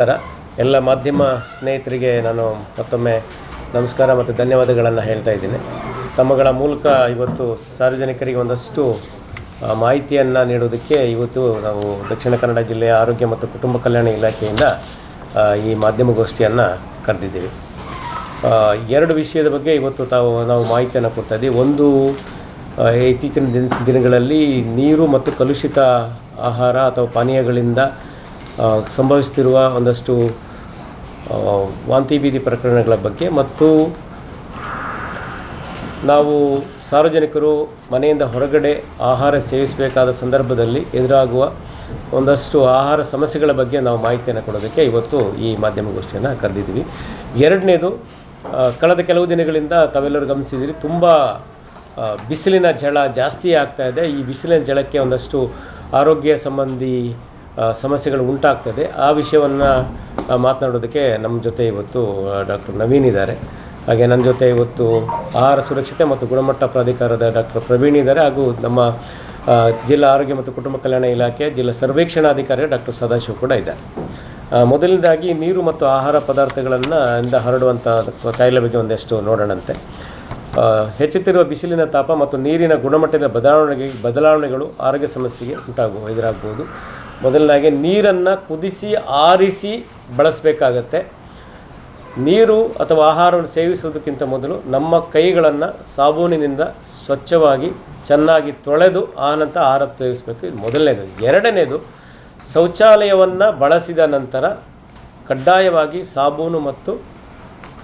ನಮಸ್ಕಾರ. ಎಲ್ಲ ಮಾಧ್ಯಮ ಸ್ನೇಹಿತರಿಗೆ ನಾನು ಮತ್ತೊಮ್ಮೆ ನಮಸ್ಕಾರ ಮತ್ತು ಧನ್ಯವಾದಗಳನ್ನು ಹೇಳ್ತಾ ಇದ್ದೀನಿ. ತಮ್ಮಗಳ ಮೂಲಕ ಇವತ್ತು ಸಾರ್ವಜನಿಕರಿಗೆ ಒಂದಷ್ಟು ಮಾಹಿತಿಯನ್ನು ನೀಡೋದಕ್ಕೆ ಇವತ್ತು ನಾವು ದಕ್ಷಿಣ ಕನ್ನಡ ಜಿಲ್ಲೆಯ ಆರೋಗ್ಯ ಮತ್ತು ಕುಟುಂಬ ಕಲ್ಯಾಣ ಇಲಾಖೆಯಿಂದ ಈ ಮಾಧ್ಯಮಗೋಷ್ಠಿಯನ್ನು ಕರೆದಿದ್ದೀವಿ. ಎರಡು ವಿಷಯದ ಬಗ್ಗೆ ಇವತ್ತು ತಾವು ನಾವು ಮಾಹಿತಿಯನ್ನು ಕೊಡ್ತಾ ಇದ್ದೀವಿ. ಒಂದು ಇತ್ತೀಚಿನ ದಿನ, ದಿನಗಳಲ್ಲಿ ನೀರು ಮತ್ತು ಕಲುಷಿತ ಆಹಾರ ಅಥವಾ ಪಾನೀಯಗಳಿಂದ ಸಂಭವಿಸ್ತಿರುವ ಒಂದಷ್ಟು ವಾಂತಿ ಬೀದಿ ಪ್ರಕರಣಗಳ ಬಗ್ಗೆ ಮತ್ತು ನಾವು ಸಾರ್ವಜನಿಕರು ಮನೆಯಿಂದ ಹೊರಗಡೆ ಆಹಾರ ಸೇವಿಸಬೇಕಾದ ಸಂದರ್ಭದಲ್ಲಿ ಎದುರಾಗುವ ಒಂದಷ್ಟು ಆಹಾರ ಸಮಸ್ಯೆಗಳ ಬಗ್ಗೆ ನಾವು ಮಾಹಿತಿಯನ್ನು ಕೊಡೋದಕ್ಕೆ ಇವತ್ತು ಈ ಮಾಧ್ಯಮಗೋಷ್ಠಿಯನ್ನು ಕರೆದಿದ್ದೀವಿ. ಎರಡನೇದು ಕಳೆದ ಕೆಲವು ದಿನಗಳಿಂದ ತಾವೆಲ್ಲರೂ ಗಮನಿಸಿದ್ದೀರಿ, ತುಂಬ ಬಿಸಿಲಿನ ಜಳ ಜಾಸ್ತಿ ಆಗ್ತಾ ಇದೆ. ಈ ಬಿಸಿಲಿನ ಜಳಕ್ಕೆ ಒಂದಷ್ಟು ಆರೋಗ್ಯ ಸಂಬಂಧಿ ಸಮಸ್ಯೆಗಳು ಉಂಟಾಗ್ತದೆ. ಆ ವಿಷಯವನ್ನು ಮಾತನಾಡೋದಕ್ಕೆ ನಮ್ಮ ಜೊತೆ ಇವತ್ತು ಡಾಕ್ಟರ್ ನವೀನ್ ಇದ್ದಾರೆ. ಹಾಗೆ ನನ್ನ ಜೊತೆ ಇವತ್ತು ಆಹಾರ ಸುರಕ್ಷತೆ ಮತ್ತು ಗುಣಮಟ್ಟ ಪ್ರಾಧಿಕಾರದ ಡಾಕ್ಟರ್ ಪ್ರವೀಣ್ ಇದ್ದಾರೆ. ಹಾಗೂ ನಮ್ಮ ಜಿಲ್ಲಾ ಆರೋಗ್ಯ ಮತ್ತು ಕುಟುಂಬ ಕಲ್ಯಾಣ ಇಲಾಖೆ ಜಿಲ್ಲಾ ಸರ್ವೇಕ್ಷಣಾಧಿಕಾರಿ ಡಾಕ್ಟರ್ ಸದಾಶಿವ್ ಕೂಡ ಇದ್ದಾರೆ. ಮೊದಲನೇದಾಗಿ ನೀರು ಮತ್ತು ಆಹಾರ ಪದಾರ್ಥಗಳನ್ನು ಇಂದ ಹರಡುವಂಥ ಕಾಯಿಲೆ ಬಗ್ಗೆ ಒಂದಷ್ಟು ನೋಡೋಣಂತೆ. ಹೆಚ್ಚುತ್ತಿರುವ ಬಿಸಿಲಿನ ತಾಪ ಮತ್ತು ನೀರಿನ ಗುಣಮಟ್ಟದ ಬದಲಾವಣೆಗೆ, ಬದಲಾವಣೆಗಳು ಆರೋಗ್ಯ ಸಮಸ್ಯೆಗೆ ಉಂಟಾಗುವ, ಎದುರಾಗ್ಬೋದು. ಮೊದಲನೇದಾಗಿ ನೀರನ್ನು ಕುದಿಸಿ, ಆರಿಸಿ ಬಳಸಬೇಕಾಗತ್ತೆ. ನೀರು ಅಥವಾ ಆಹಾರವನ್ನು ಸೇವಿಸುವುದಕ್ಕಿಂತ ಮೊದಲು ನಮ್ಮ ಕೈಗಳನ್ನು ಸಾಬೂನಿನಿಂದ ಸ್ವಚ್ಛವಾಗಿ ಚೆನ್ನಾಗಿ ತೊಳೆದು ಆನಂತರ ಆಹಾರ ಸೇವಿಸಬೇಕು. ಇದು ಮೊದಲನೇದು. ಎರಡನೇದು, ಶೌಚಾಲಯವನ್ನು ಬಳಸಿದ ನಂತರ ಕಡ್ಡಾಯವಾಗಿ ಸಾಬೂನು ಮತ್ತು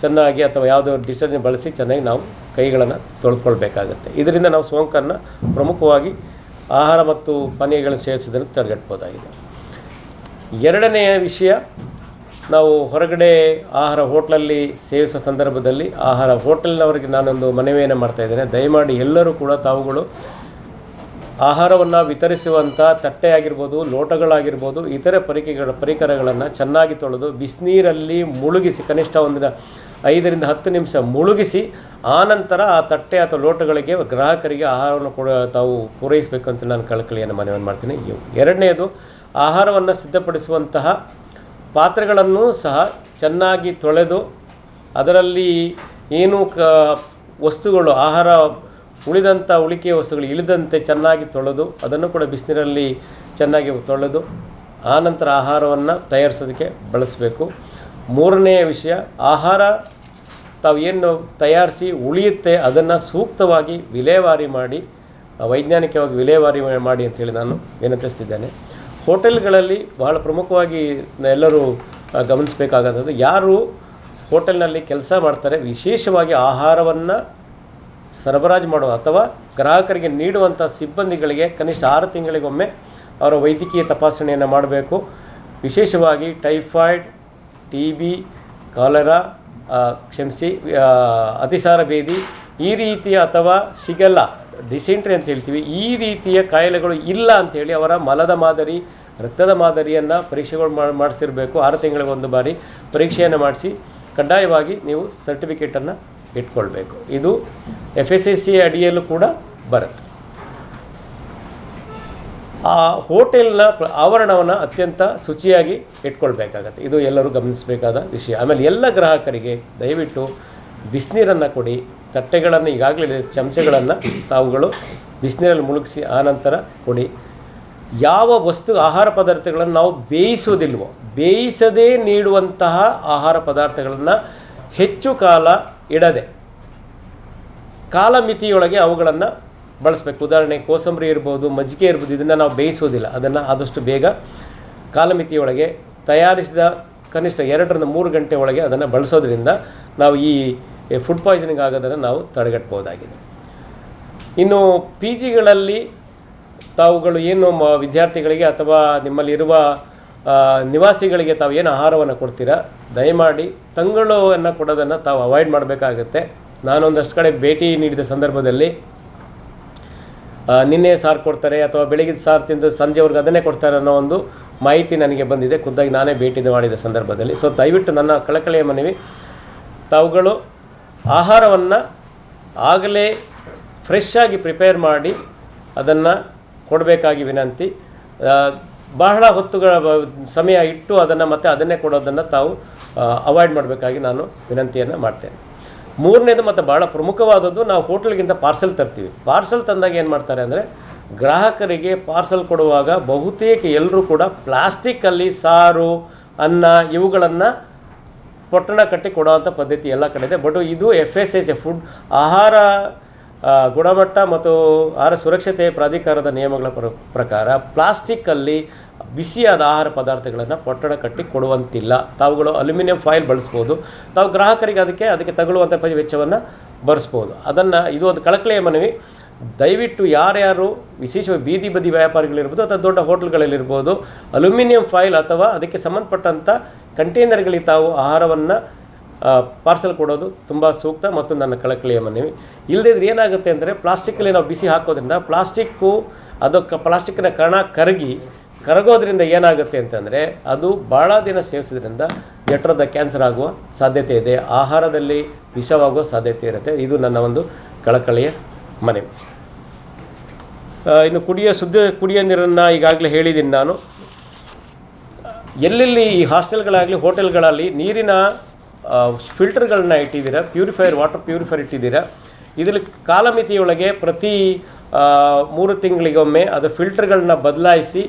ಚೆನ್ನಾಗಿ ಅಥವಾ ಯಾವುದೋ ಡಿಟರ್ಜೆಂಟ್ ಬಳಸಿ ಚೆನ್ನಾಗಿ ನಾವು ಕೈಗಳನ್ನು ತೊಳೆದುಕೊಳ್ಬೇಕಾಗತ್ತೆ ಇದರಿಂದ ನಾವು ಸೋಂಕನ್ನು ಪ್ರಮುಖವಾಗಿ ಆಹಾರ ಮತ್ತು ಪಾನೀಯಗಳನ್ನು ಸೇವಿಸೋದನ್ನು ತಡೆಗಟ್ಬೋದಾಗಿದೆ ಎರಡನೆಯ ವಿಷಯ, ನಾವು ಹೊರಗಡೆ ಆಹಾರ ಹೋಟ್ಲಲ್ಲಿ ಸೇವಿಸೋ ಸಂದರ್ಭದಲ್ಲಿ ಆಹಾರ ಹೋಟೆಲ್ನವರಿಗೆ ನಾನೊಂದು ಮನವಿಯನ್ನು ಮಾಡ್ತಾ ಇದ್ದೇನೆ. ದಯಮಾಡಿ ಎಲ್ಲರೂ ಕೂಡ ತಾವುಗಳು ಆಹಾರವನ್ನು ವಿತರಿಸುವಂಥ ತಟ್ಟೆ ಆಗಿರ್ಬೋದು ಲೋಟಗಳಾಗಿರ್ಬೋದು, ಇತರೆ ಪರಿಕೆಗಳ, ಪರಿಕರಗಳನ್ನು ಚೆನ್ನಾಗಿ ತೊಳೆದು ಬಿಸಿನೀರಲ್ಲಿ ಮುಳುಗಿಸಿ ಕನಿಷ್ಠ ಒಂದು ಐದರಿಂದ ಹತ್ತು ನಿಮಿಷ ಮುಳುಗಿಸಿ, ಆನಂತರ ಆ ತಟ್ಟೆ ಅಥವಾ ಲೋಟಗಳಿಗೆ ಗ್ರಾಹಕರಿಗೆ ಆಹಾರವನ್ನು ಕೊಡ, ತಾವು ಪೂರೈಸಬೇಕು ಅಂತ ನಾನು ಕಳಕಳಿಯನ್ನು ಮನವಿಯನ್ನು ಮಾಡ್ತೀನಿ. ಇವು ಎರಡನೆಯದು ಆಹಾರವನ್ನು ಸಿದ್ಧಪಡಿಸುವಂತಹ ಪಾತ್ರೆಗಳನ್ನು ಸಹ ಚೆನ್ನಾಗಿ ತೊಳೆದು, ಅದರಲ್ಲಿ ಏನು ಕ, ವಸ್ತುಗಳು, ಆಹಾರ ಉಳಿದಂಥ ಉಳಿಕೆಯ ವಸ್ತುಗಳು ಇಳಿದಂತೆ ಚೆನ್ನಾಗಿ ತೊಳೆದು, ಅದನ್ನು ಕೂಡ ಬಿಸಿನೀರಲ್ಲಿ ಚೆನ್ನಾಗಿ ತೊಳೆದು, ಆನಂತರ ಆಹಾರವನ್ನು ತಯಾರಿಸೋದಕ್ಕೆ ಬಳಸಬೇಕು. ಮೂರನೆಯ ವಿಷಯ, ಆಹಾರ ತಾವು ಏನು ತಯಾರಿಸಿ ಉಳಿಯುತ್ತೆ ಅದನ್ನು ಸೂಕ್ತವಾಗಿ ವಿಲೇವಾರಿ ಮಾಡಿ ವೈಜ್ಞಾನಿಕವಾಗಿ ವಿಲೇವಾರಿ ಮಾಡಿ ಅಂತೇಳಿ ನಾನು ವಿನಂತಿಸ್ತಿದ್ದೇನೆ ಹೋಟೆಲ್ಗಳಲ್ಲಿ ಬಹಳ ಪ್ರಮುಖವಾಗಿ ಎಲ್ಲರೂ ಗಮನಿಸಬೇಕಾಗಂಥದ್ದು ಯಾರು ಹೋಟೆಲ್ನಲ್ಲಿ ಕೆಲಸ ಮಾಡ್ತಾರೆ, ವಿಶೇಷವಾಗಿ ಆಹಾರವನ್ನು ಸರಬರಾಜು ಮಾಡುವ ಅಥವಾ ಗ್ರಾಹಕರಿಗೆ ನೀಡುವಂಥ ಸಿಬ್ಬಂದಿಗಳಿಗೆ ಕನಿಷ್ಠ ಆರು ತಿಂಗಳಿಗೊಮ್ಮೆ ಅವರ ವೈದ್ಯಕೀಯ ತಪಾಸಣೆಯನ್ನು ಮಾಡಬೇಕು. ವಿಶೇಷವಾಗಿ ಟೈಫಾಯ್ಡ್, ಟಿ ಬಿ, ಕಾಲರಾ ಕ್ಷಮಿಸಿ ಅತಿಸಾರ ಭೇದಿ, ಈ ರೀತಿಯ ಅಥವಾ ಸಿಗಲ್ಲ, ಡಿಸೆಂಟ್ರಿ ಅಂತ ಹೇಳ್ತೀವಿ, ಈ ರೀತಿಯ ಕಾಯಿಲೆಗಳು ಇಲ್ಲ ಅಂಥೇಳಿ ಅವರ ಮಲದ ಮಾದರಿ, ರಕ್ತದ ಮಾದರಿಯನ್ನು ಪರೀಕ್ಷೆಗಳು ಮಾಡಿ ಮಾಡಿಸಿರಬೇಕು. ಆರು ತಿಂಗಳಿಗೆ ಒಂದು ಬಾರಿ ಪರೀಕ್ಷೆಯನ್ನು ಮಾಡಿಸಿ, ಕಡ್ಡಾಯವಾಗಿ ನೀವು ಸರ್ಟಿಫಿಕೇಟನ್ನು ಇಟ್ಕೊಳ್ಬೇಕು. ಇದು ಎಫ್ ಎಸ್ ಎಸ್ ಸಿ ಅಡಿಯಲ್ಲೂ ಕೂಡ ಬರುತ್ತೆ. ಆ ಹೋಟೆಲ್ನ ಆವರಣವನ್ನು ಅತ್ಯಂತ ಶುಚಿಯಾಗಿ ಇಟ್ಕೊಳ್ಬೇಕಾಗತ್ತೆ. ಇದು ಎಲ್ಲರೂ ಗಮನಿಸಬೇಕಾದ ವಿಷಯ. ಆಮೇಲೆ ಎಲ್ಲ ಗ್ರಾಹಕರಿಗೆ ದಯವಿಟ್ಟು ಬಿಸಿನೀರನ್ನು ಕೊಡಿ. ತಟ್ಟೆಗಳನ್ನು ಈಗಾಗಲೇ ಚಮಚಗಳನ್ನು ತಾವುಗಳು ಬಿಸಿನೀರಲ್ಲಿ ಮುಳುಗಿಸಿ ಆನಂತರ ಕೊಡಿ. ಯಾವ ವಸ್ತು, ಆಹಾರ ಪದಾರ್ಥಗಳನ್ನು ನಾವು ಬೇಯಿಸೋದಿಲ್ವೋ, ಬೇಯಿಸದೇ ನೀಡುವಂತಹ ಆಹಾರ ಪದಾರ್ಥಗಳನ್ನು ಹೆಚ್ಚು ಕಾಲ ಇಡದೆ, ಕಾಲಮಿತಿಯೊಳಗೆ ಅವುಗಳನ್ನು ಬಳಸಬೇಕು. ಉದಾಹರಣೆ ಕೋಸಂಬರಿ ಇರ್ಬೋದು, ಮಜ್ಜಿಗೆ ಇರ್ಬೋದು, ಇದನ್ನು ನಾವು ಬೇಯಿಸೋದಿಲ್ಲ. ಅದನ್ನು ಆದಷ್ಟು ಬೇಗ ಕಾಲಮಿತಿಯೊಳಗೆ ತಯಾರಿಸಿದ ಕನಿಷ್ಠ ಎರಡರಿಂದ ಮೂರು ಗಂಟೆ ಒಳಗೆ ಅದನ್ನು ಬಳಸೋದ್ರಿಂದ ನಾವು ಈ ಫುಡ್ ಪಾಯ್ಸನಿಂಗ್ ಆಗೋದನ್ನು ನಾವು ತಡೆಗಟ್ಬೋದಾಗಿದೆ ಇನ್ನು ಪಿ ಜಿಗಳಲ್ಲಿ ತಾವುಗಳು ಏನು ಮ, ವಿದ್ಯಾರ್ಥಿಗಳಿಗೆ ಅಥವಾ ನಿಮ್ಮಲ್ಲಿರುವ ನಿವಾಸಿಗಳಿಗೆ ತಾವು ಏನು ಆಹಾರವನ್ನು ಕೊಡ್ತೀರಾ? ದಯಮಾಡಿ ತಂಗಳನ್ನು ಕೊಡೋದನ್ನು ತಾವು ಅವಾಯ್ಡ್ ಮಾಡಬೇಕಾಗುತ್ತೆ. ನಾನೊಂದಷ್ಟು ಕಡೆ ಭೇಟಿ ನೀಡಿದ ಸಂದರ್ಭದಲ್ಲಿ ನಿನ್ನೆ ಸಾರು ಕೊಡ್ತಾರೆ ಅಥವಾ ಬೆಳಗಿನ ಸಾರು ತಿಂದು ಸಂಜೆವರೆಗೂ ಅದನ್ನೇ ಕೊಡ್ತಾರೆ ಅನ್ನೋ ಒಂದು ಮಾಹಿತಿ ನನಗೆ ಬಂದಿದೆ. ಖುದ್ದಾಗಿ ನಾನೇ ಭೇಟಿ ಮಾಡಿದ ಸಂದರ್ಭದಲ್ಲಿ. ಸೊ ದಯವಿಟ್ಟು ನನ್ನ ಕಳಕಳಿಯ ಮನವಿ, ತಾವುಗಳು ಆಹಾರವನ್ನು ಆಗಲೇ ಫ್ರೆಶ್ ಆಗಿ ಪ್ರಿಪೇರ್ ಮಾಡಿ ಅದನ್ನು ಕೊಡಬೇಕಾಗಿ ವಿನಂತಿ. ಬಹಳ ಹೊತ್ತುಗಳ ಸಮಯ ಇಟ್ಟು ಅದನ್ನು ಮತ್ತೆ ಅದನ್ನೇ ಕೊಡೋದನ್ನು ತಾವು ಅವಾಯ್ಡ್ ಮಾಡಬೇಕಾಗಿ ನಾನು ವಿನಂತಿಯನ್ನು ಮಾಡ್ತೇನೆ. ಮೂರನೇದು ಮತ್ತು ಭಾಳ ಪ್ರಮುಖವಾದದ್ದು ನಾವು ಹೋಟೆಲ್ಗಿಂತ ಪಾರ್ಸೆಲ್ ತರ್ತೀವಿ. ಪಾರ್ಸೆಲ್ ತಂದಾಗ ಏನು ಮಾಡ್ತಾರೆ ಅಂದರೆ ಗ್ರಾಹಕರಿಗೆ ಪಾರ್ಸೆಲ್ ಕೊಡುವಾಗ ಬಹುತೇಕ ಎಲ್ಲರೂ ಕೂಡ ಪ್ಲಾಸ್ಟಿಕ್ಕಲ್ಲಿ ಸಾರು, ಅನ್ನ ಇವುಗಳನ್ನು ಪೊಟ್ಟಣ ಕಟ್ಟಿ ಕೊಡುವಂಥ ಪದ್ಧತಿ ಎಲ್ಲ ಕಡೆ ಇದೆ. ಬಟ್ ಇದು F S S A food ಆಹಾರ ಗುಣಮಟ್ಟ ಮತ್ತು ಆಹಾರ ಸುರಕ್ಷತೆ ಪ್ರಾಧಿಕಾರದ ನಿಯಮಗಳ ಪ್ರ, ಪ್ರಕಾರ ಪ್ಲಾಸ್ಟಿಕ್ಕಲ್ಲಿ ಬಿಸಿಯಾದ ಆಹಾರ ಪದಾರ್ಥಗಳನ್ನು ಪೊಟ್ಟಣ ಕಟ್ಟಿ ಕೊಡುವಂತಿಲ್ಲ. ತಾವುಗಳು ಅಲ್ಯೂಮಿನಿಯಂ ಫಾಯಿಲ್ ಬಳಸ್ಬೋದು. ತಾವು ಗ್ರಾಹಕರಿಗೆ ಅದಕ್ಕೆ ಅದಕ್ಕೆ ತಗೊಳ್ಳುವಂಥ ವೆಚ್ಚವನ್ನು ಬರೆಸ್ಬೋದು. ಅದನ್ನು, ಇದು ಒಂದು ಕಳಕಳಿಯ ಮನವಿ. ದಯವಿಟ್ಟು ಯಾರ್ಯಾರು ವಿಶೇಷವಾಗಿ ಬೀದಿ ಬದಿ ವ್ಯಾಪಾರಿಗಳಿರ್ಬೋದು ಅಥವಾ ದೊಡ್ಡ ಹೋಟ್ಲ್ಗಳಲ್ಲಿರ್ಬೋದು, ಅಲ್ಯೂಮಿನಿಯಂ ಫಾಯಿಲ್ ಅಥವಾ ಅದಕ್ಕೆ ಸಂಬಂಧಪಟ್ಟಂಥ ಕಂಟೈನರ್ಗಳಿಗೆ ತಾವು ಆಹಾರವನ್ನು ಪಾರ್ಸೆಲ್ ಕೊಡೋದು ತುಂಬ ಸೂಕ್ತ ಮತ್ತು ನನ್ನ ಕಳಕಳಿಯ ಮನವಿ. ಇಲ್ಲದಿದ್ರೆ ಏನಾಗುತ್ತೆ ಅಂದರೆ ಪ್ಲಾಸ್ಟಿಕ್ಕಲ್ಲಿ ನಾವು ಬಿಸಿ ಹಾಕೋದ್ರಿಂದ ಪ್ಲಾಸ್ಟಿಕ್ಕು, ಅದಕ್ಕೆ ಪ್ಲಾಸ್ಟಿಕ್ಕಿನ ಕಣ ಕರಗಿ ಕರಗೋದ್ರಿಂದ ಏನಾಗುತ್ತೆ ಅಂತಂದರೆ ಅದು ಭಾಳ ದಿನ ಸೇವಿಸೋದ್ರಿಂದ ಜಠರದ ಕ್ಯಾನ್ಸರ್ ಆಗುವ ಸಾಧ್ಯತೆ ಇದೆ. ಆಹಾರದಲ್ಲಿ ವಿಷವಾಗುವ ಸಾಧ್ಯತೆ ಇರುತ್ತೆ. ಇದು ನನ್ನ ಒಂದು ಕಳಕಳಿಯ ಮನೆ. ಇನ್ನು ಕುಡಿಯೋ ಶುದ್ಧ ಕುಡಿಯ ನೀರನ್ನು ಈಗಾಗಲೇ ಹೇಳಿದ್ದೀನಿ ನಾನು. ಎಲ್ಲೆಲ್ಲಿ ಈ ಹಾಸ್ಟೆಲ್ಗಳಾಗಲಿ ಹೋಟೆಲ್ಗಳಲ್ಲಿ ನೀರಿನ ಫಿಲ್ಟರ್ಗಳನ್ನ ಇಟ್ಟಿದ್ದೀರಾ? ಪ್ಯೂರಿಫೈಯರ್, ವಾಟರ್ ಪ್ಯೂರಿಫೈಯರ್ ಇಟ್ಟಿದ್ದೀರಾ? ಇದರಲ್ಲಿ ಕಾಲಮಿತಿಯೊಳಗೆ ಪ್ರತಿ ಮೂರು ತಿಂಗಳಿಗೊಮ್ಮೆ ಅದು ಫಿಲ್ಟರ್ಗಳನ್ನ ಬದಲಾಯಿಸಿ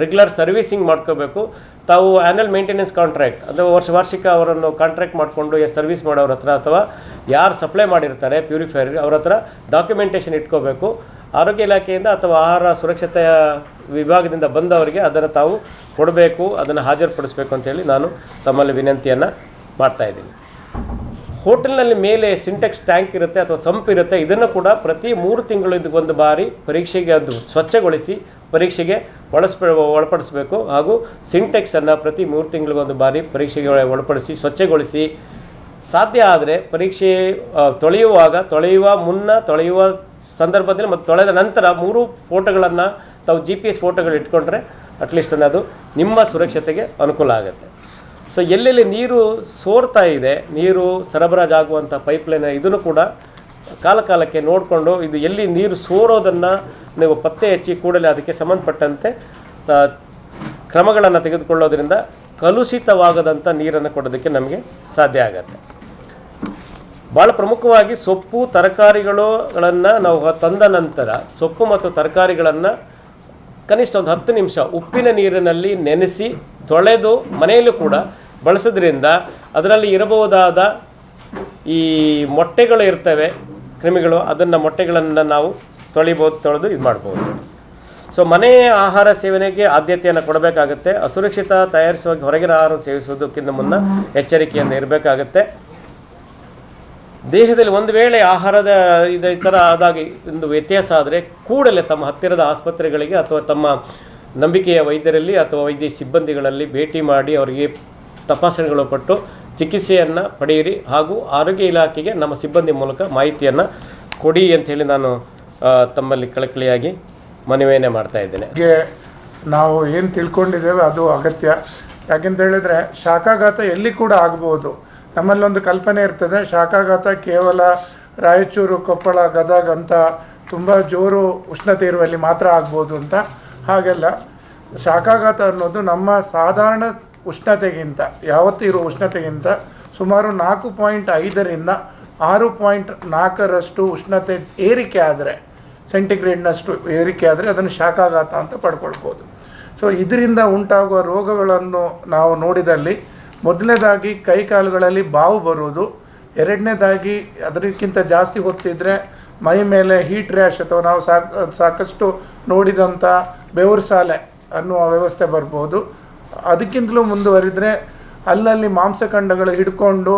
ರೆಗ್ಯುಲರ್ ಸರ್ವಿಸಿಂಗ್ ಮಾಡ್ಕೋಬೇಕು. ತಾವು ಆ್ಯನಲ್ ಮೇಂಟೆನೆನ್ಸ್ ಕಾಂಟ್ರಾಕ್ಟ್ ಅಥವಾ ವರ್ಷ ವಾರ್ಷಿಕ ಅವರನ್ನು ಕಾಂಟ್ರಾಕ್ಟ್ ಮಾಡಿಕೊಂಡು ಸರ್ವಿಸ್ ಮಾಡೋರ ಹತ್ರ ಅಥವಾ ಯಾರು ಸಪ್ಲೈ ಮಾಡಿರ್ತಾರೆ ಪ್ಯೂರಿಫೈಯರ್ ಅವ್ರ ಹತ್ರ ಡಾಕ್ಯುಮೆಂಟೇಷನ್ ಇಟ್ಕೋಬೇಕು. ಆರೋಗ್ಯ ಇಲಾಖೆಯಿಂದ ಅಥವಾ ಆಹಾರ ಸುರಕ್ಷತೆಯ ವಿಭಾಗದಿಂದ ಬಂದವರಿಗೆ ಅದನ್ನು ತಾವು ಕೊಡಬೇಕು, ಅದನ್ನು ಹಾಜರುಪಡಿಸಬೇಕು ಅಂತೇಳಿ ನಾನು ತಮ್ಮಲ್ಲಿ ವಿನಂತಿಯನ್ನು ಮಾಡ್ತಾ ಇದ್ದೀನಿ. ಹೋಟೆಲ್ನಲ್ಲಿ ಮೇಲೆ ಸಿಂಟೆಕ್ಸ್ ಟ್ಯಾಂಕ್ ಇರುತ್ತೆ ಅಥವಾ ಸಂಪ್ ಇರುತ್ತೆ, ಇದನ್ನು ಕೂಡ ಪ್ರತಿ ಮೂರು ತಿಂಗಳಿಂದ ಒಂದು ಬಾರಿ ಪರೀಕ್ಷೆಗೆ ಅದು ಸ್ವಚ್ಛಗೊಳಿಸಿ ಪರೀಕ್ಷೆಗೆ ಒಳಸ್ಪ, ಒಳಪಡಿಸಬೇಕು. ಹಾಗೂ ಸಿಂಟೆಕ್ಸನ್ನು ಪ್ರತಿ ಮೂರು ತಿಂಗಳಿಗೊಂದು ಬಾರಿ ಪರೀಕ್ಷೆಗೆ ಒಳಪಡಿಸಿ ಸ್ವಚ್ಛಗೊಳಿಸಿ ಸಾಧ್ಯ ಆದರೆ ಪರೀಕ್ಷೆ ತೊಳೆಯುವಾಗ, ತೊಳೆಯುವ ಮುನ್ನ, ತೊಳೆಯುವ ಸಂದರ್ಭದಲ್ಲಿ ಮತ್ತು ತೊಳೆದ ನಂತರ ಮೂರು ಫೋಟೋಗಳನ್ನು ತಾವು ಜಿ ಪಿ ಎಸ್ ಫೋಟೋಗಳು ಇಟ್ಕೊಂಡ್ರೆ ಅಟ್ಲೀಸ್ಟ್ ಅನ್ನೋದು ನಿಮ್ಮ ಸುರಕ್ಷತೆಗೆ ಅನುಕೂಲ ಆಗುತ್ತೆ. ಸೊ ಎಲ್ಲೆಲ್ಲಿ ನೀರು ಸೋರ್ತಾ ಇದೆ, ನೀರು ಸರಬರಾಜು ಆಗುವಂಥ ಪೈಪ್ಲೈನ್ ಇದನ್ನು ಕೂಡ ಕಾಲಕಾಲಕ್ಕೆ ನೋಡಿಕೊಂಡು ಇದು ಎಲ್ಲಿ ನೀರು ಸೋರೋದನ್ನು ನೀವು ಪತ್ತೆ ಹಚ್ಚಿ ಕೂಡಲೇ ಅದಕ್ಕೆ ಸಂಬಂಧಪಟ್ಟಂತೆ ಕ್ರಮಗಳನ್ನು ತೆಗೆದುಕೊಳ್ಳೋದ್ರಿಂದ ಕಲುಷಿತವಾಗದಂಥ ನೀರನ್ನು ಕೊಡೋದಕ್ಕೆ ನಮಗೆ ಸಾಧ್ಯ ಆಗತ್ತೆ. ಭಾಳ ಪ್ರಮುಖವಾಗಿ ಸೊಪ್ಪು ತರಕಾರಿಗಳುಗಳನ್ನು ನಾವು ತಂದ ನಂತರ, ಸೊಪ್ಪು ಮತ್ತು ತರಕಾರಿಗಳನ್ನು ಕನಿಷ್ಠ ಒಂದು ಹತ್ತು ನಿಮಿಷ ಉಪ್ಪಿನ ನೀರಿನಲ್ಲಿ ನೆನೆಸಿ ತೊಳೆದು ಮನೆಯಲ್ಲೂ ಕೂಡ ಬಳಸೋದ್ರಿಂದ ಅದರಲ್ಲಿ ಇರಬಹುದಾದ ಈ ಮೊಟ್ಟೆಗಳು ಇರ್ತವೆ ಕ್ರಿಮಿಗಳು, ಅದನ್ನು ಮೊಟ್ಟೆಗಳನ್ನು ನಾವು ತೊಳಿಬೋದು, ತೊಳೆದು ಇದು ಮಾಡ್ಬೋದು. ಸೊ ಮನೆ ಆಹಾರ ಸೇವನೆಗೆ ಆದ್ಯತೆಯನ್ನು ಕೊಡಬೇಕಾಗುತ್ತೆ. ಅಸುರಕ್ಷಿತ ತಯಾರಿಸುವ ಹೊರಗಿನ ಆಹಾರ ಸೇವಿಸುವುದಕ್ಕಿಂತ ಮುನ್ನ ಎಚ್ಚರಿಕೆಯಿಂದ ಇರಬೇಕಾಗುತ್ತೆ. ದೇಹದಲ್ಲಿ ಒಂದು ವೇಳೆ ಆಹಾರದ ಇದೇ ಥರ ಆದಾಗಿ ಒಂದು ವ್ಯತ್ಯಾಸ ಆದರೆ ಕೂಡಲೇ ತಮ್ಮ ಹತ್ತಿರದ ಆಸ್ಪತ್ರೆಗಳಿಗೆ ಅಥವಾ ತಮ್ಮ ನಂಬಿಕೆಯ ವೈದ್ಯರಲ್ಲಿ ಅಥವಾ ವೈದ್ಯ ಸಿಬ್ಬಂದಿಗಳಲ್ಲಿ ಭೇಟಿ ಮಾಡಿ ಅವರಿಗೆ ತಪಾಸಣೆಗಳು ಪಟ್ಟು ಚಿಕಿತ್ಸೆಯನ್ನು ಪಡೆಯಿರಿ ಹಾಗೂ ಆರೋಗ್ಯ ಇಲಾಖೆಗೆ ನಮ್ಮ ಸಿಬ್ಬಂದಿ ಮೂಲಕ ಮಾಹಿತಿಯನ್ನು ಕೊಡಿ ಅಂಥೇಳಿ ನಾನು ತಮ್ಮಲ್ಲಿ ಕಳಕಳಿಯಾಗಿ ಮನವಿಯನ್ನೇ ಮಾಡ್ತಾ ಇದ್ದೇನೆ. ಹೀಗೆ ನಾವು ಏನು ತಿಳ್ಕೊಂಡಿದ್ದೇವೆ ಅದು ಅಗತ್ಯ. ಯಾಕೆಂತ ಹೇಳಿದರೆ ಶಾಖಾಘಾತ ಎಲ್ಲಿ ಕೂಡ ಆಗ್ಬೋದು. ನಮ್ಮಲ್ಲೊಂದು ಕಲ್ಪನೆ ಇರ್ತದೆ, ಶಾಖಾಘಾತ ಕೇವಲ ರಾಯಚೂರು, ಕೊಪ್ಪಳ, ಗದಗ ಅಂತ ತುಂಬ ಜೋರು ಉಷ್ಣತೆ ಇರುವಲ್ಲಿ ಮಾತ್ರ ಆಗ್ಬೋದು ಅಂತ. ಹಾಗೆಲ್ಲ ಶಾಖಾಘಾತ ಅನ್ನೋದು ನಮ್ಮ ಸಾಧಾರಣ ಉಷ್ಣತೆಗಿಂತ, ಯಾವತ್ತೂ ಇರೋ ಉಷ್ಣತೆಗಿಂತ ಸುಮಾರು ನಾಲ್ಕು ಪಾಯಿಂಟ್ ಐದರಿಂದ ಆರು ಪಾಯಿಂಟ್ ನಾಲ್ಕರಷ್ಟು ಉಷ್ಣತೆ ಏರಿಕೆ ಆದರೆ, ಸೆಂಟಿಗ್ರೇಡ್ನಷ್ಟು ಏರಿಕೆ ಆದರೆ ಅದನ್ನು ಶಾಖಾಘಾತ ಅಂತ ಪಡ್ಕೊಳ್ಬೋದು. ಸೊ ಇದರಿಂದ ಉಂಟಾಗುವ ರೋಗಗಳನ್ನು ನಾವು ನೋಡಿದಲ್ಲಿ ಮೊದಲನೇದಾಗಿ ಕೈಕಾಲುಗಳಲ್ಲಿ ಬಾವು ಬರುವುದು, ಎರಡನೇದಾಗಿ ಅದಕ್ಕಿಂತ ಜಾಸ್ತಿ ಹೊತ್ತಿದ್ರೆ ಮೈ ಮೇಲೆ ಹೀಟ್ ರ್ಯಾಶ್ ಅಥವಾ ನಾವು ಸಾಕು, ಸಾಕಷ್ಟು ನೋಡಿದಂಥ ಬೆವರು ಸಾಲೆ ಅನ್ನುವ ವ್ಯವಸ್ಥೆ ಬರ್ಬೋದು. ಅದಕ್ಕಿಂತಲೂ ಮುಂದುವರಿದರೆ ಅಲ್ಲಲ್ಲಿ ಮಾಂಸಖಂಡಗಳು ಹಿಡ್ಕೊಂಡು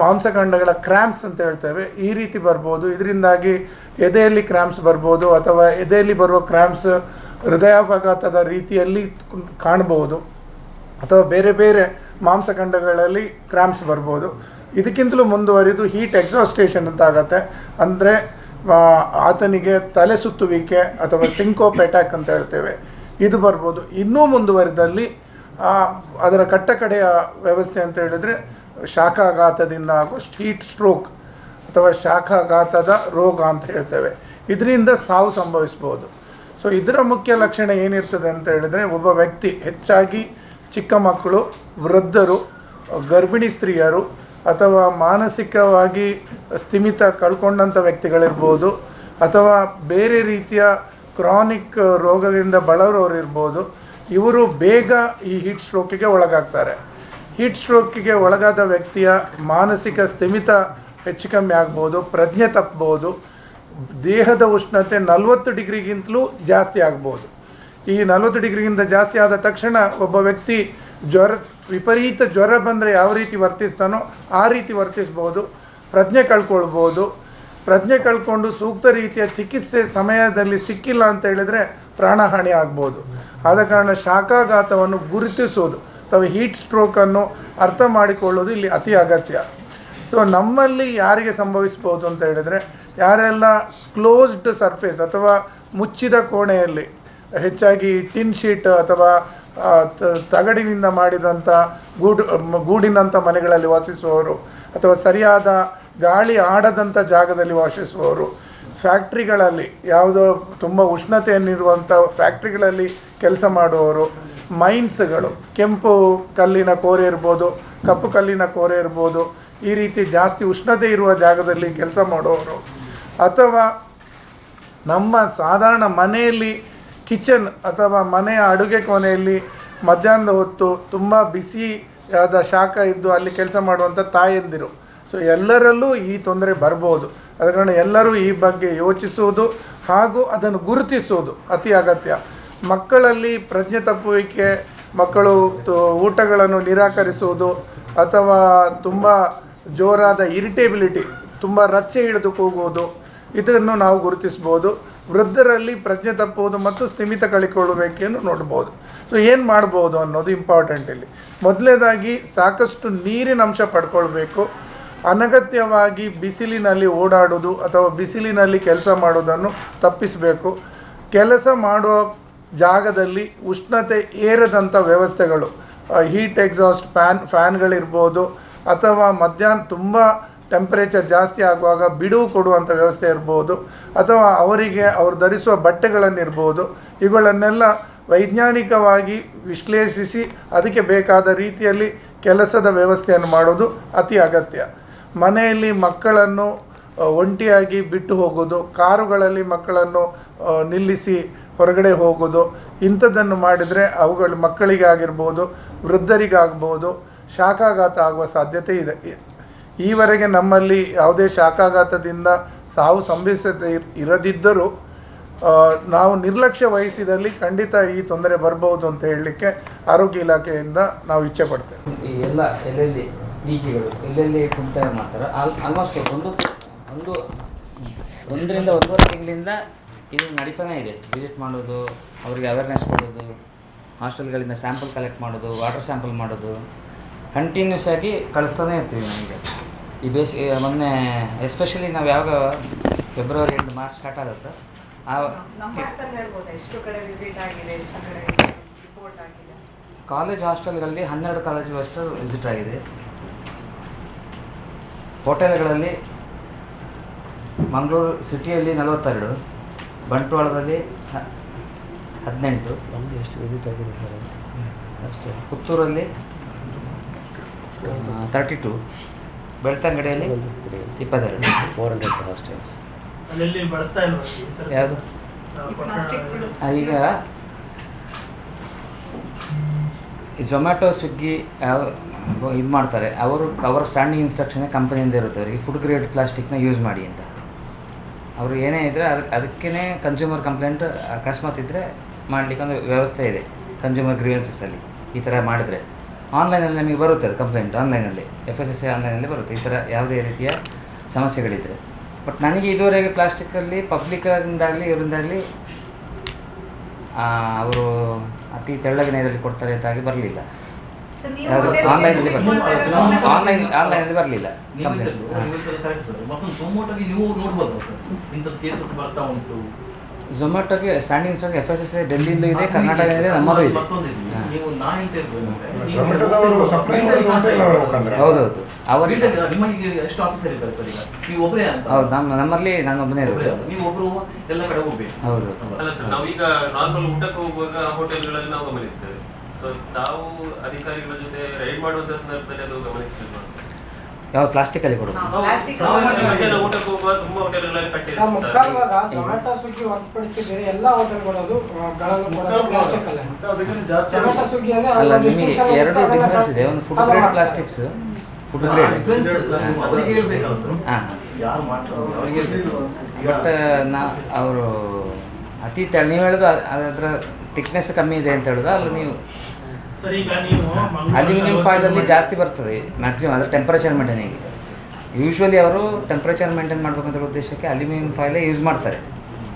ಮಾಂಸಖಂಡಗಳ ಕ್ರ್ಯಾಂಪ್ಸ್ ಅಂತ ಹೇಳ್ತೇವೆ. ಈ ರೀತಿ ಬರ್ಬೋದು. ಇದರಿಂದಾಗಿ ಎದೆಯಲ್ಲಿ ಕ್ರ್ಯಾಂಪ್ಸ್ ಬರ್ಬೋದು ಅಥವಾ ಎದೆಯಲ್ಲಿ ಬರುವ ಕ್ರ್ಯಾಂಪ್ಸ್ ಹೃದಯಾಪಘಾತದ ರೀತಿಯಲ್ಲಿ ಕಾಣ್ಬೋದು. ಅಥವಾ ಬೇರೆ ಬೇರೆ ಮಾಂಸಖಂಡಗಳಲ್ಲಿ ಕ್ರ್ಯಾಂಪ್ಸ್ ಬರ್ಬೋದು. ಇದಕ್ಕಿಂತಲೂ ಮುಂದುವರಿದು ಹೀಟ್ ಎಕ್ಸಾಸ್ಟೇಷನ್ ಅಂತ ಆಗತ್ತೆ. ಅಂದರೆ ಆತನಿಗೆ ತಲೆ ಸುತ್ತುವಿಕೆ ಅಥವಾ ಸಿಂಕೋಪ್ ಅಟ್ಯಾಕ್ ಅಂತ ಹೇಳ್ತೇವೆ. ಇದು ಬರ್ಬೋದು. ಇನ್ನೂ ಮುಂದುವರೆದಲ್ಲಿ ಅದರ ಕಟ್ಟಕಡೆಯ ವ್ಯವಸ್ಥೆ ಅಂತ ಹೇಳಿದರೆ, ಶಾಖಾಘಾತದಿಂದ ಆಗೋ ಹೀಟ್ ಸ್ಟ್ರೋಕ್ ಅಥವಾ ಶಾಖಾಘಾತದ ರೋಗ ಅಂತ ಹೇಳ್ತೇವೆ. ಇದರಿಂದ ಸಾವು ಸಂಭವಿಸ್ಬೋದು. ಸೊ ಇದರ ಮುಖ್ಯ ಲಕ್ಷಣ ಏನಿರ್ತದೆ ಅಂತ ಹೇಳಿದರೆ, ಒಬ್ಬ ವ್ಯಕ್ತಿ ಹೆಚ್ಚಾಗಿ ಚಿಕ್ಕ ಮಕ್ಕಳು, ವೃದ್ಧರು, ಗರ್ಭಿಣಿ ಸ್ತ್ರೀಯರು ಅಥವಾ ಮಾನಸಿಕವಾಗಿ ಸ್ಥಿಮಿತ ಕಳ್ಕೊಂಡಂಥ ವ್ಯಕ್ತಿಗಳಿರ್ಬೋದು ಅಥವಾ ಬೇರೆ ರೀತಿಯ ಕ್ರಾನಿಕ್ ರೋಗದಿಂದ ಬಳಲೋರು ಇರ್ಬೋದು ಇವರು ಬೇಗ ಈ ಹೀಟ್ ಸ್ಟ್ರೋಕಿಗೆ ಒಳಗಾಗ್ತಾರೆ. ಹೀಟ್ ಸ್ಟ್ರೋಕಿಗೆ ಒಳಗಾದ ವ್ಯಕ್ತಿಯ ಮಾನಸಿಕ ಸ್ಥಿಮಿತ ಹೆಚ್ಚು ಕಮ್ಮಿ ಆಗ್ಬೋದು, ಪ್ರಜ್ಞೆ ತಪ್ಪಬಹುದು, ದೇಹದ ಉಷ್ಣತೆ ನಲವತ್ತು ಡಿಗ್ರಿಗಿಂತಲೂ ಜಾಸ್ತಿ ಆಗ್ಬೋದು. ಈ ನಲವತ್ತು ಡಿಗ್ರಿಗಿಂತ ಜಾಸ್ತಿ ಆದ ತಕ್ಷಣ ಒಬ್ಬ ವ್ಯಕ್ತಿ ಜ್ವರ, ವಿಪರೀತ ಜ್ವರ ಬಂದರೆ ಯಾವ ರೀತಿ ವರ್ತಿಸ್ತಾನೋ ಆ ರೀತಿ ವರ್ತಿಸ್ಬೋದು, ಪ್ರಜ್ಞೆ ಕಳ್ಕೊಳ್ಬೋದು ಪ್ರಜ್ಞೆ ಕಳ್ಕೊಂಡು ಸೂಕ್ತ ರೀತಿಯ ಚಿಕಿತ್ಸೆ ಸಮಯದಲ್ಲಿ ಸಿಕ್ಕಿಲ್ಲ ಅಂತ ಹೇಳಿದರೆ ಪ್ರಾಣಹಾನಿ ಆಗ್ಬೋದು. ಆದ ಕಾರಣ ಶಾಖಾಘಾತವನ್ನು ಗುರುತಿಸೋದು, ಅಥವಾ ಹೀಟ್ ಸ್ಟ್ರೋಕನ್ನು ಅರ್ಥ ಮಾಡಿಕೊಳ್ಳೋದು ಇಲ್ಲಿ ಅತಿ ಅಗತ್ಯ. ಸೊ ನಮ್ಮಲ್ಲಿ ಯಾರಿಗೆ ಸಂಭವಿಸ್ಬೋದು ಅಂತ ಹೇಳಿದರೆ, ಯಾರೆಲ್ಲ ಕ್ಲೋಸ್ಡ್ ಸರ್ಫೇಸ್ ಅಥವಾ ಮುಚ್ಚಿದ ಕೋಣೆಯಲ್ಲಿ ಹೆಚ್ಚಾಗಿ ಟಿನ್ ಶೀಟ್ ಅಥವಾ ತಗಡಿನಿಂದ ಮಾಡಿದಂಥ ಗೂಡು ಗೂಡಿನಂಥ ಮನೆಗಳಲ್ಲಿ ವಾಸಿಸುವವರು, ಅಥವಾ ಸರಿಯಾದ ಗಾಳಿ ಆಡದಂಥ ಜಾಗದಲ್ಲಿ ವಾಸಿಸುವವರು. ಫ್ಯಾಕ್ಟ್ರಿಗಳಲ್ಲಿ ಯಾವುದೋ ತುಂಬ ಉಷ್ಣತೆಯನ್ನಿರುವಂಥ ಫ್ಯಾಕ್ಟ್ರಿಗಳಲ್ಲಿ ಕೆಲಸ ಮಾಡುವವರು. ಮೈನ್ಸ್ಗಳು, ಕೆಂಪು ಕಲ್ಲಿನ ಕೋರೆ ಇರ್ಬೋದು, ಕಪ್ಪು ಕಲ್ಲಿನ ಕೋರೆ ಇರ್ಬೋದು, ಈ ರೀತಿ ಜಾಸ್ತಿ ಉಷ್ಣತೆ ಇರುವ ಜಾಗದಲ್ಲಿ ಕೆಲಸ ಮಾಡುವವರು. ಅಥವಾ ನಮ್ಮ ಸಾಧಾರಣ ಮನೆಯಲ್ಲಿ ಕಿಚನ್ ಅಥವಾ ಮನೆಯ ಅಡುಗೆ ಕೋಣೆಯಲ್ಲಿ ಮಧ್ಯಾಹ್ನದ ಹೊತ್ತು ತುಂಬ ಬಿಸಿಯಾದ ಶಾಖ ಇದ್ದು ಅಲ್ಲಿ ಕೆಲಸ ಮಾಡುವಂಥ ತಾಯಂದಿರು. ಸೊ ಎಲ್ಲರಲ್ಲೂ ಈ ತೊಂದರೆ ಬರ್ಬೋದು. ಅದ ಕಾರಣ ಎಲ್ಲರೂ ಈ ಬಗ್ಗೆ ಯೋಚಿಸುವುದು ಹಾಗೂ ಅದನ್ನು ಗುರುತಿಸುವುದು ಅತಿ ಅಗತ್ಯ. ಮಕ್ಕಳಲ್ಲಿ ಪ್ರಜ್ಞೆ ತಪ್ಪುವಿಕೆ, ಮಕ್ಕಳು ಊಟಗಳನ್ನು ನಿರಾಕರಿಸುವುದು ಅಥವಾ ತುಂಬ ಜೋರಾದ ಇರಿಟೇಬಿಲಿಟಿ, ತುಂಬ ರಚ್ಚೆ ಹಿಡಿದು ಕೂಗುವುದು, ಇದನ್ನು ನಾವು ಗುರುತಿಸ್ಬೋದು ವೃದ್ಧರಲ್ಲಿ ಪ್ರಜ್ಞೆ ತಪ್ಪುವುದು ಮತ್ತು ಸ್ಥಿಮಿತ ಕಳಿಕೊಳ್ಳಬೇಕೆಂದು ನೋಡ್ಬೋದು ಸೊ ಏನು ಮಾಡ್ಬೋದು ಅನ್ನೋದು ಇಂಪಾರ್ಟೆಂಟ್ ಇಲ್ಲಿ. ಮೊದಲನೇದಾಗಿ ಸಾಕಷ್ಟು ನೀರಿನ ಅಂಶ ಪಡ್ಕೊಳ್ಬೇಕು. ಅನಗತ್ಯವಾಗಿ ಬಿಸಿಲಿನಲ್ಲಿ ಓಡಾಡೋದು ಅಥವಾ ಬಿಸಿಲಿನಲ್ಲಿ ಕೆಲಸ ಮಾಡೋದನ್ನು ತಪ್ಪಿಸಬೇಕು. ಕೆಲಸ ಮಾಡುವ ಜಾಗದಲ್ಲಿ ಉಷ್ಣತೆ ಏರದಂಥ ವ್ಯವಸ್ಥೆಗಳು ಹೀಟ್ ಎಕ್ಸಾಸ್ಟ್ ಫ್ಯಾನ್ ಫ್ಯಾನ್ಗಳಿರ್ಬೋದು ಅಥವಾ ಮಧ್ಯಾಹ್ನ ತುಂಬ ಟೆಂಪರೇಚರ್ ಜಾಸ್ತಿ ಆಗುವಾಗ ಬಿಡುವು ಕೊಡುವಂಥ ವ್ಯವಸ್ಥೆ ಇರ್ಬೋದು ಅಥವಾ ಅವರಿಗೆ ಅವರು ಧರಿಸುವ ಬಟ್ಟೆಗಳನ್ನಿರ್ಬೋದು. ಇವುಗಳನ್ನೆಲ್ಲ ವೈಜ್ಞಾನಿಕವಾಗಿ ವಿಶ್ಲೇಷಿಸಿ ಅದಕ್ಕೆ ಬೇಕಾದ ರೀತಿಯಲ್ಲಿ ಕೆಲಸದ ವ್ಯವಸ್ಥೆಯನ್ನು ಮಾಡೋದು ಅತಿ ಅಗತ್ಯ. ಮನೆಯಲ್ಲಿ ಮಕ್ಕಳನ್ನು ಒಂಟಿಯಾಗಿ ಬಿಟ್ಟು ಹೋಗೋದು ಕಾರುಗಳಲ್ಲಿ ಮಕ್ಕಳನ್ನು ನಿಲ್ಲಿಸಿ ಹೊರಗಡೆ ಹೋಗೋದು ಇಂಥದ್ದನ್ನು ಮಾಡಿದರೆ ಅವುಗಳು ಮಕ್ಕಳಿಗಾಗಿರ್ಬೋದು, ವೃದ್ಧರಿಗಾಗ್ಬೋದು, ಶಾಖಾಘಾತ ಆಗುವ ಸಾಧ್ಯತೆ ಇದೆ. ಈವರೆಗೆ ನಮ್ಮಲ್ಲಿ ಯಾವುದೇ ಶಾಖಾಘಾತದಿಂದ ಸಾವು ಸಂಭವಿಸದೆ ಇರ್- ಇರದಿದ್ದರೂ ನಾವು ನಿರ್ಲಕ್ಷ್ಯ ವಹಿಸಿದಲ್ಲಿ ಖಂಡಿತ ಈ ತೊಂದರೆ ಬರಬಹುದು ಅಂತ ಹೇಳಲಿಕ್ಕೆ ಆರೋಗ್ಯ ಇಲಾಖೆಯಿಂದ ನಾವು ಇಚ್ಛೆ ಪಡ್ತೇವೆ. ಎಲ್ಲ ಎಲ್ಲೆಲ್ಲಿ ಕುಂತಾಯ ಮಾಡ್ತಾರೆ ಆಲ್ ಆಲ್ಮೋಸ್ಟ್ ಒಂದು ಒಂದು ಒಂದರಿಂದ ಒಂದೂವರೆ ತಿಂಗಳಿಂದ ಇದು ನಡೀತಾನೆ ಇದೆ. ವಿಸಿಟ್ ಮಾಡೋದು ಅವರಿಗೆ ಅವೇರ್ನೆಸ್ ಕೊಡೋದು ಹಾಸ್ಟೆಲ್ಗಳಿಂದ ಸ್ಯಾಂಪಲ್ ಕಲೆಕ್ಟ್ ಮಾಡೋದು ವಾಟರ್ ಸ್ಯಾಂಪಲ್ ಮಾಡೋದು ಕಂಟಿನ್ಯೂಸ್ ಆಗಿ ಕಳಿಸ್ತಾನೆ ಇರ್ತೀವಿ ನಮಗೆ. ಈ ಬೇಸ್ ಮೊನ್ನೆ ಎಸ್ಪೆಷಲಿ ನಾವು ಯಾವಾಗ ಫೆಬ್ರವರಿ ಎಂಟು ಮಾರ್ಚ್ ಸ್ಟಾರ್ಟ್ ಆಗುತ್ತೆ ಆವಾಗ ಕಾಲೇಜ್ ಹಾಸ್ಟೆಲ್ಗಳಲ್ಲಿ ಹನ್ನೆರಡು ಕಾಲೇಜು ಅಷ್ಟು ವಿಸಿಟ್ ಆಗಿದೆ. ಹೋಟೆಲ್ಗಳಲ್ಲಿ ಮಂಗಳೂರು ಸಿಟಿಯಲ್ಲಿ ನಲವತ್ತೆರಡು ಬಂಟ್ವಾಳದಲ್ಲಿ ಹ- ಹದಿನೆಂಟು. ನಮ್ಮದು ಎಷ್ಟು ವಿಸಿಟ್ ಆಗಿದೆ ಸರ್ ಅಷ್ಟೇ. ಪುತ್ತೂರಲ್ಲಿ ತರ್ಟಿ ಟು ಬೆಳ್ತಂಗಡಿಯಲ್ಲಿ ಇಪ್ಪತ್ತೆರಡು. Four hundred hostels? ಯಾವುದು? ಈಗ ಈ ಝೊಮ್ಯಾಟೊ ಸ್ವಿಗ್ಗಿ ಯಾವ ಇದು ಮಾಡ್ತಾರೆ. ಅವರು ಅವರ ಸ್ಟ್ಯಾಂಡಿಂಗ್ ಇನ್ಸ್ಟ್ರಕ್ಷನ್ ಕಂಪನಿಯಿಂದ ಇರುತ್ತೆ ಅವರಿಗೆ. ಫುಡ್ ಗ್ರೇಡ್ ಪ್ಲಾಸ್ಟಿಕ್ನ ಯೂಸ್ ಮಾಡಿ ಅಂತ. ಅವರು ಏನೇ ಇದ್ದರೆ ಅದಕ್ಕೆ ಅದಕ್ಕೇ ಕನ್ಸ್ಯೂಮರ್ ಕಂಪ್ಲೇಂಟ್ ಅಕಸ್ಮಾತ್ ಇದ್ದರೆ ಮಾಡಲಿಕ್ಕೆ ಒಂದು ವ್ಯವಸ್ಥೆ ಇದೆ. ಕನ್ಸ್ಯೂಮರ್ ಗ್ರೀವೆನ್ಸಸ್ಸಲ್ಲಿ ಈ ಥರ ಮಾಡಿದರೆ. ಆನ್ಲೈನಲ್ಲಿ ನಮಗೆ ಬರುತ್ತೆ ಅದು ಕಂಪ್ಲೇಂಟ್ ಆನ್ಲೈನಲ್ಲಿ ಎಫ್ ಎಸ್ ಎಸ್ ಸಿ ಆನ್ಲೈನಲ್ಲಿ ಬರುತ್ತೆ. ಈ ಥರ ಯಾವುದೇ ರೀತಿಯ ಸಮಸ್ಯೆಗಳಿದ್ದರೆ ಬಟ್ ನನಗೆ ಇದುವರೆಗೆ ಪ್ಲಾಸ್ಟಿಕ್ಕಲ್ಲಿ ಪಬ್ಲಿಕ್ಕಿಂದಾಗಲಿ ಇವರಿಂದಾಗಲಿ ಅವರು ಅತಿ ತೆಳ್ಳಗಿನ ಇದರಲ್ಲಿ ಕೊಡ್ತಾರೆ ಅಂತಾಗಿ ಬರಲಿಲ್ಲ So ನೀವು ಯಾವುದು ಒಳ್ಳೆ ಆನ್ಲೈನಲ್ಲಿ ಬರಲಿಲ್ಲ. ಆನ್ಲೈನ್ ಆನ್ಲೈನಲ್ಲಿ ಬರಲಿಲ್ಲ. ನೀವು ಸರ್. ಮತ್ತೊಂದು ಟೊಮೊಟೊಗೆ ನೀವು ನೋಡ್ಬೋದು ಸರ್? ಇಂಥದ್ದು ಕೇಸಸ್ ಬರ್ತಾ ಉಂಟು. ಝೊಮ್ಯಾಟೋಗೆ standing stock F S S ಡೆಲ್ಲಿಯಿಂದ ಇದೆ ಕರ್ನಾಟಕ ಇದೆ ನಮ್ಮದು ಇದೆ. ಹೌದೌದು. ಅವರು ಫೀಲ್ಡ್ ನಿಮ್ಮ ಈಗ ಎಷ್ಟು ಆಫೀಸರ್ ಇದ್ದಾರೆ ಸರ್ ಈಗ? ನೀವು ಒಬ್ಬರೇ ಅಂತ? ಹೌದು ನಮ್ಮ ನಮ್ಮಲ್ಲಿ ನಾನು ಒಬ್ಬನೇ ಇರೋದು. ಅಂತ. ನೀವು ಒಬ್ರು ಎಲ್ಲ ಕಡೆ ಹೋಗ್ಬೇಕು. ಹೌದು. ನಾರ್ಮಲ್ ಊಟಕ್ಕೆ ಹೋಗುವಾಗ ಹೋಟೆಲ್ಗಳಲ್ಲಿ ನಾವು ಗಮನಿಸ್ತೇವೆ. ಸೊ ತಾವು ಅಧಿಕಾರಿಗಳ ಜೊತೆ ರೈಡ್ ಮಾಡುವಂತ ಸಂದರ್ಭದಲ್ಲಿ ಅದು ಗಮನಿಸಬೇಕು ಯಾವ ಪ್ಲಾಸ್ಟಿಕ್ ಅಲ್ಲಿ ಮಧ್ಯಾಹ್ನ ಊಟಕ್ಕೆ ಹೋಗುವ ತುಂಬಾ ಹೋಟೆಲ್ಗಳಲ್ಲಿ ನಾವು ಮುಕ್ಕಾಲು ಭಾಗ ಕಟ್ಟಿರ್ತಾರೆ ಜೊಮ್ಯಾಟೊ ಸ್ವಿಗ್ಗಿ ಹೊರತುಪಡಿಸಿ ಬೇರೆ ಎಲ್ಲ ಹೋಟೆಲ್ಗಳದು ಗಳನ್ನು ಕೊಡೋದು ಪ್ಲಾಸ್ಟಿಕ್ ಅಲ್ಲೇ. ಸ್ವಿಗ್ಗಿ ನಿಮಗೆ ಎರಡು ಡಿಫರೆನ್ಸ್ ಇದೆ. ಒಂದು food grade plastics food grade ಹಾಂ ಬಟ್ ನಾ ಅವರು ಅತಿ ನೀವು ಹೇಳೋದು ಅದರ ಥಿಕ್ನೆಸ್ ಕಮ್ಮಿ ಇದೆ ಅಂತ ಹೇಳೋದು ಅಲ್ಲ ನೀವು ಅಲ್ಯೂಮಿನಿಯಂ ಫಾಯಿಲಲ್ಲಿ ಜಾಸ್ತಿ ಬರ್ತದೆ ಮ್ಯಾಕ್ಸಿಮಮ್ ಅದರ ಟೆಂಪರೇಚರ್ ಮೇಂಟೈನಿಂಗ್ ಯೂಶ್ವಲಿ ಅವರು ಟೆಂಪರೇಚರ್ ಮೇಂಟೈನ್ ಮಾಡಬೇಕಂತ ಉದ್ದೇಶಕ್ಕೆ ಅಲ್ಯೂಮಿನಿಯಂ ಫಾಯಿಲೇ ಯೂಸ್ ಮಾಡ್ತಾರೆ.